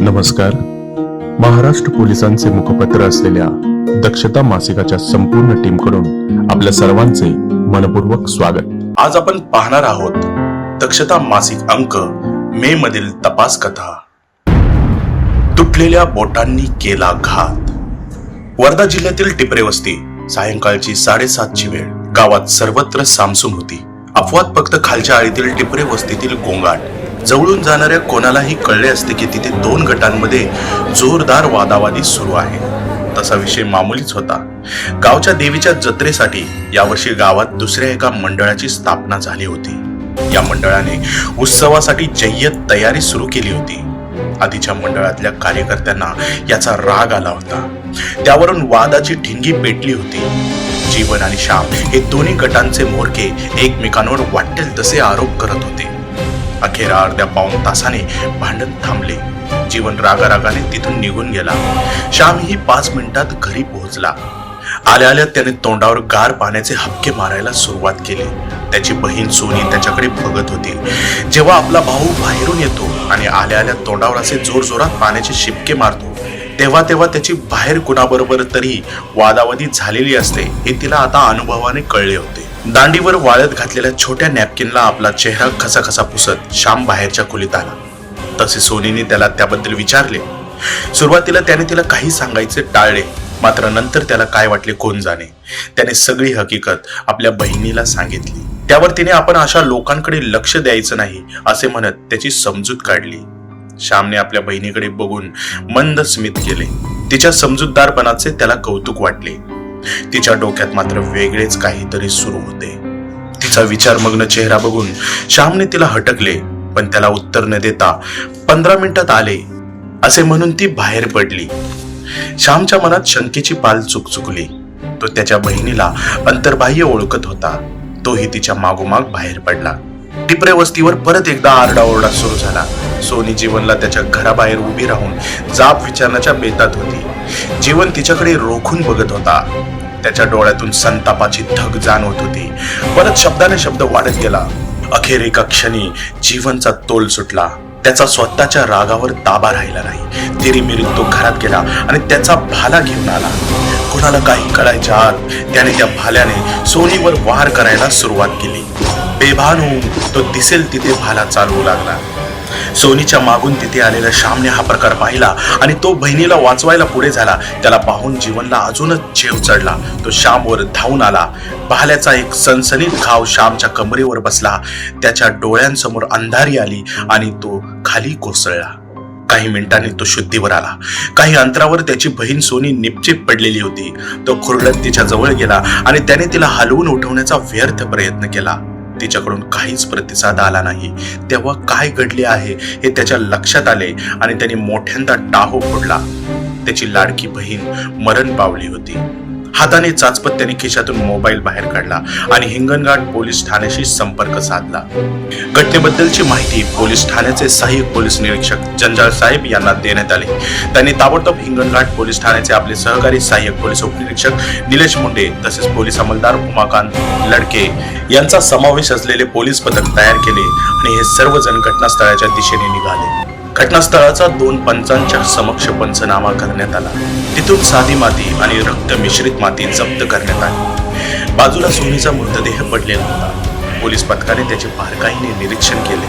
नमस्कार. महाराष्ट्र पोलिसांचे मुखपत्र असलेल्या दक्षता मासिकाच्या संपूर्ण टीमकडून आपल्या सर्वांचे मनपूर्वक स्वागत. आज आपण पाहणार आहोत दक्षता मासिक अंक मे मधील तपास कथा. तुटलेल्या बोटांनी केला घात. वर्धा जिल्ह्यातील टिपरे वस्ती सायंकाळची साडेसातची वेळ. गावात सर्वत्र सामसूम होती. अफवात फक्त खालच्या आळीतील टिपरे वस्तीतील गोंगाट. जवळून जाणाऱ्या कोणालाही कळले असते की तिथे दोन गटांमध्ये जोरदार वादावादी सुरू आहे. तसा विषय मामुलीच होता. गावच्या देवीच्या जत्रेसाठी यावर्षी गावात दुसऱ्या एका मंडळाची स्थापना झाली होती. या मंडळाने उत्सवासाठी जय्यत तयारी सुरू केली होती. आधीच्या मंडळातल्या कार्यकर्त्यांना याचा राग आला होता. त्यावरून वादाची ठिणगी पेटली होती. जीवन आणि शाम हे दोन्ही गटांचे मोरके एकमेकांवर वाटेल तसे आरोप करत होते. अखेर अर्ध्या पाऊन तासाने भांडण थांबले. जीवन रागारागाने तिथून निघून गेला. श्याम ही पाच मिनिटात घरी पोहोचला. आल्या आल्या त्याने तोंडावर गार पाण्याचे हपके मारायला सुरुवात केली. त्याची बहीण सोनी त्याच्याकडे बघत होती. जेव्हा आपला भाऊ बाहेरून येतो आणि आल्या आल्या तोंडावर असे जोरजोरात पाण्याचे शिपके मारतो तेव्हा तेव्हा त्याची बाहेर कुणाबरोबर तरी वादावादी झालेली असते हे तिला आता अनुभवाने कळले होते. दांडीवर वाळत घातलेल्या छोट्या नॅपकिनला आपला चेहरा खसाखसा पुसत श्याम बाहेरच्या खोलीत आला. तसे सोनीने त्याला त्याबद्दल विचारले. सुरुवातीला त्याने तिला काही सांगायचे टाळले मात्र नंतर त्याला काय वाटले कोण जाणे. त्याने सगळी हकीकत आपल्या बहिणीला सांगितली. त्यावर तिने आपण अशा लोकांकडे लक्ष द्यायचं नाही असे म्हणत त्याची समजूत काढली. श्यामने आपल्या बहिणीकडे बघून मंद स्मित केले. तिच्या समजूतदारपणाचे त्याला कौतुक वाटले. तिच्या डोक्यात मात्र वेगळेच काहीतरी सुरू होते. तिचा विचारमग्न चेहरा बघून श्यामने तिला हटकले पण त्याला उत्तर न देता पंधरा मिनिटात आले असे म्हणून ती बाहेर पडली. श्यामच्या मनात शंकेची पाल चुकचुकली. तो त्याच्या बहिणीला अंतर्बाह्य ओळखत होता. तोही तिच्या मागोमाग बाहेर पडला. टिपरे वस्तीवर परत एकदा आरडाओरडा सुरू झाला. सोनी जीवनला त्याच्या घराबाहेर उभी राहून जाब विचारण्याच्या बेतात होती. जीवन तिच्याकडे रोखून बघत होता. त्याच्या डोळ्यातून संतापाची धग जाणवत होती. परत शब्दाने शब्द वाढत गेला. अखेर एका क्षणी जीवनचा तोल सुटला. त्याचा स्वतःच्या रागावर ताबा राहिला नाही. तिरीमिरीत तो घरात गेला आणि त्याचा भाला घेऊन आला. कुणाला काही कळायच्या आत त्याने त्या भाल्याने सोनीवर वार करायला सुरुवात केली. बेभान होऊन तो दिसेल तिथे भाला चालवू लागला. सोनीच्या मागून तिथे आलेल्या श्यामने हा प्रकार पाहिला आणि तो बहिणीला वाचवायला पुढे झाला. त्याला पाहून जीवनला अजूनच जेव चढला. तो श्यामवर धावून आला. भाल्याचा एक सनसनीत घाव श्यामच्या कमरेवर बसला. त्याच्या डोळ्यांसमोर अंधारी आली आणि तो खाली कोसळला. काही मिनिटांनी तो शुद्धीवर आला. काही अंतरावर त्याची बहीण सोनी निपचिप पडलेली होती. तो खुरडत तिच्या जवळ गेला आणि त्याने तिला हलवून उठवण्याचा व्यर्थ प्रयत्न केला. तिच्याकडून काहीच प्रतिसाद आला नाही. तेव्हा काय घडले आहे हे त्याच्या लक्षात आले आणि त्याने मोठ्यांदा टाहो फोडला. त्याची लाडकी बहीण मरण पावली होती. हाताने चाचपत त्याने खिशातून मोबाईल बाहेर काढला आणि हिंगणघाट पोलीस ठाण्याशी संपर्क साधला. घटनेबद्दलची माहिती पोलीस ठाण्याचे सहाय्यक पोलीस निरीक्षक जंजाळ साहेब यांना देण्यात आली. त्यांनी ताबडतोब हिंगणघाट पोलीस ठाण्याचे आपले सहकारी सहाय्यक पोलीस उपनिरीक्षक निलेश मुंडे तसेच पोलीस अंमलदार उमाकांत लडके यांचा समावेश असलेले पोलीस पथक तयार केले आणि हे सर्वजण घटनास्थळाच्या दिशेने निघाले. घटनास्थळाचा दोन पंचांच्या समक्ष पंचनामा करण्यात आला. तिथून साधी माती आणि रक्त मिश्रित माती जप्त करण्यात आली. बाजूला सोनीचा मृतदेह पडलेला होता. पोलीस पथकाने त्याचे बारकाईने निरीक्षण केले.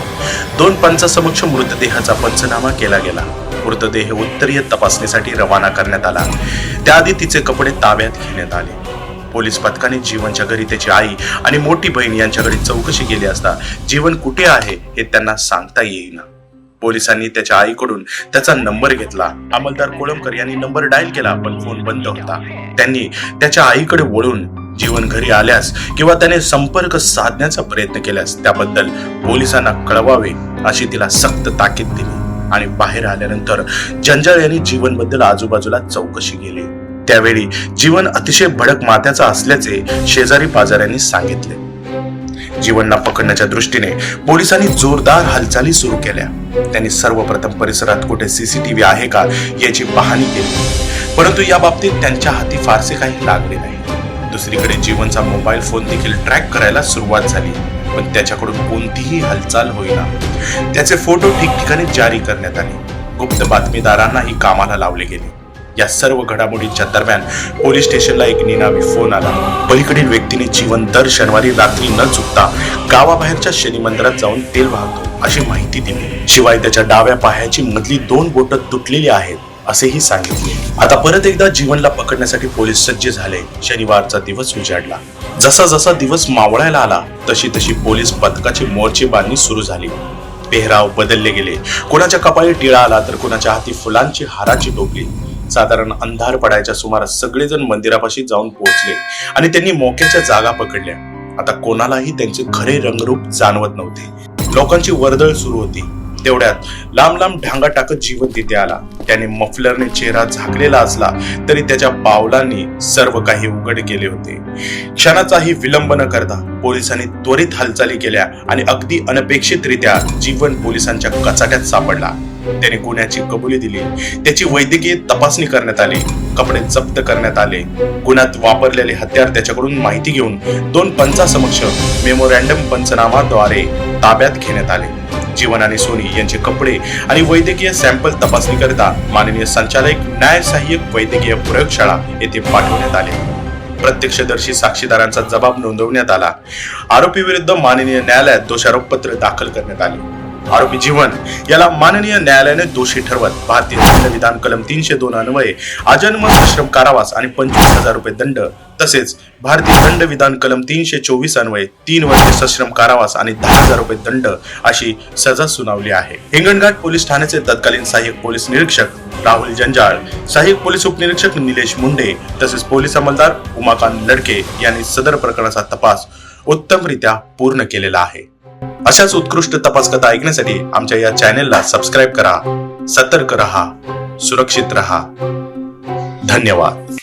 दोन पंचासमक्ष मृतदेहाचा पंचनामा केला गेला. मृतदेह उत्तरीय तपासणीसाठी रवाना करण्यात आला. त्याआधी तिचे कपडे ताब्यात घेण्यात आले. पोलीस पथकाने जीवनच्या घरी त्याची आई आणि मोठी बहीण यांच्याकडे चौकशी केली असता जीवन कुठे आहे हे त्यांना सांगता येईना. पोलिसांनी त्याच्या आईकडून त्याचा नंबर घेतला. अंमलदार कोळंबकर यांनी नंबर डायल केला पण फोन बंद होता. त्यांनी त्याच्या आईकडे वळून जीवन घरी आल्यास किंवा त्याने संपर्क साधण्याचा प्रयत्न केल्यास त्याबद्दल पोलिसांना कळवावे अशी तिला सक्त ताकीद दिली. आणि बाहेर आल्यानंतर जंजाळ यांनी जीवनबद्दल आजूबाजूला चौकशी केली. त्यावेळी जीवन अतिशय भडक मात्याचा असल्याचे शेजारी पाजाऱ्यांनी सांगितले. जीवनला पकडण्याच्या दृष्टीने पोलिसांनी जोरदार हालचाली सुरू केल्या. त्यांनी सर्वप्रथम परिसरात कुठे सीसीटीव्ही आहे का याची पाहणी केली. परंतु या बाबतीत त्यांच्या हाती फारसे काही लागले नाही. दुसरीकडे जीवनचा मोबाईल फोन देखील ट्रॅक करायला सुरुवात झाली पण त्याच्याकडून कोणतीही हालचाल होईना. त्याचे फोटो ठिकठिकाणी जारी करण्यात आले. गुप्त बातमीदारांनाही कामाला लावले गेले. या सर्व घडामोडींच्या दरम्यान पोलीस स्टेशनला एक निनावी फोन आला. पलीकडील व्यक्तीने जीवन दर शनिवारी रात्री न चुकता गावाबाहेरच्या शनी मंदिरात जाऊन तेल वाहतो अशी माहिती दिली. शिवाय त्याच्या डाव्या पायाची मधली दोन बोट तुटलेली आहेत असेही सांगितले. आता परत एकदा जीवनला पकडण्यासाठी पोलीस सज्ज झाले. शनिवारचा दिवस उजाडला. जसा जसा दिवस मावळायला आला तशी तशी पोलीस पथकाची मोर्चे बांधणी सुरू झाली. पेहराव बदलले गेले. कोणाच्या कपाळी टिळा आला तर कोणाच्या हाती फुलांची हाराची टोपली. साधारण अंधार पडायच्या सुमारास सगळेजण मंदिरापाशी जाऊन पोहोचले आणि त्यांनी मोक्याच्या जागा पकडल्या. आता कोणालाही त्यांचे खरे रंगरूप जाणवत नव्हते. लोकांची वर्दळ सुरू होती. तेवढ्यात लांब लांब ढांगा टाकत जीवन तिथे आला. त्याने मफलरने चेहरा झाकलेला असला तरी त्याच्या पावलांनी सर्व काही उघड केले होते. क्षणाचाही विलंब न करता पोलिसांनी त्वरित हालचाली केल्या आणि अगदी अनपेक्षितरित्या जीवन पोलिसांच्या कचाट्यात सापडला. त्याने गुन्ह्याची कबुली दिली. त्याची वैद्यकीय तपासणी करण्यात आली. कपडे जप्त करण्यात आले. गुन्ह्यात वापरलेले हत्यार त्याच्याकडून माहिती घेऊन दोन पंचासमक्ष मेमोरँडम पंचनामाद्वारे ताब्यात घेण्यात आले. जीवन आणि सोनी यांचे कपडे आणि वैद्यकीय सॅम्पल तपासणी करता माननीय संचालक न्याय सहाय्यक वैद्यकीय प्रयोगशाळा येथे पाठवण्यात आले. प्रत्यक्षदर्शी साक्षीदारांचा जबाब नोंदवण्यात आला. आरोपी विरुद्ध माननीय न्यायालयात दोषारोपपत्र दाखल करण्यात आले. आरोपी जीवन याला माननीय न्यायालयाने दोषी ठरवत. भारतीय दंडविधान कलम तीनशे दोन अन्वये अजन्म सश्रम कारावास आणि पंचवीस हजार रुपये दंड तसेच भारतीय दंडविधान कलम तीनशे चोवीस अन्वये तीन वर्षे सश्रम कारावास आणि दहा हजार रुपये दंड अशी सजा सुनावली आहे. हिंगणघाट पोलीस ठाण्याचे तत्कालीन सहाय्यक पोलीस निरीक्षक राहुल जंजाळ सहाय्यक पोलीस उपनिरीक्षक निलेश मुंडे तसेच पोलीस अंमलदार उमाकांत लडके यांनी सदर प्रकरणाचा तपास उत्तमरित्या पूर्ण केलेला आहे. अशाच उत्कृष्ट तपास कथा ऐकण्यासाठी आमच्या या चॅनेलला सबस्क्राईब करा सतर्क रहा सुरक्षित रहा. धन्यवाद.